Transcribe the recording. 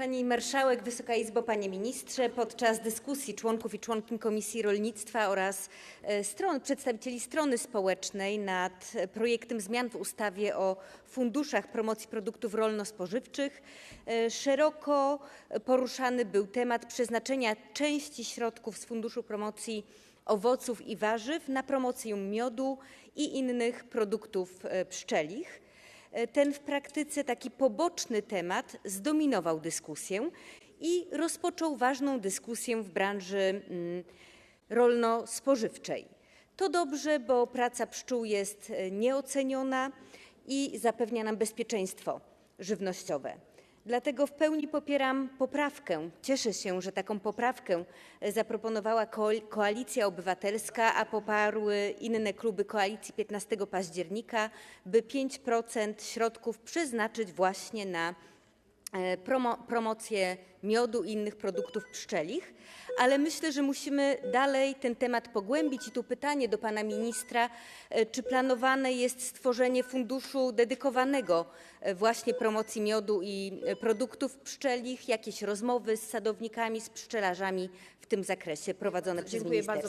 Pani Marszałek, Wysoka Izbo, Panie Ministrze! Podczas dyskusji członków i członkiń Komisji Rolnictwa oraz e, stron, przedstawicieli strony społecznej nad projektem zmian w ustawie o funduszach promocji produktów rolno-spożywczych e, szeroko poruszany był temat przeznaczenia części środków z Funduszu Promocji Owoców i Warzyw na promocję miodu i innych produktów e, pszczelich. E, Ten w praktyce taki poboczny temat zdominował dyskusję i rozpoczął ważną dyskusję w branży mm, rolno-spożywczej. To dobrze, bo praca pszczół jest e, nieoceniona i zapewnia nam bezpieczeństwo żywnościowe. Dlatego w pełni popieram poprawkę. Cieszę się, że taką poprawkę e, zaproponowała Koal- Koalicja Obywatelska, a poparły inne kluby koalicji 15 października, by 5% środków przeznaczyć właśnie na promocję miodu i innych produktów pszczelich, ale myślę, że musimy dalej ten temat pogłębić. I tu pytanie do pana ministra, e, czy planowane jest stworzenie funduszu dedykowanego e, właśnie promocji miodu i e, produktów pszczelich, jakieś rozmowy z sadownikami, z pszczelarzami w tym zakresie prowadzone przez ministerstwo?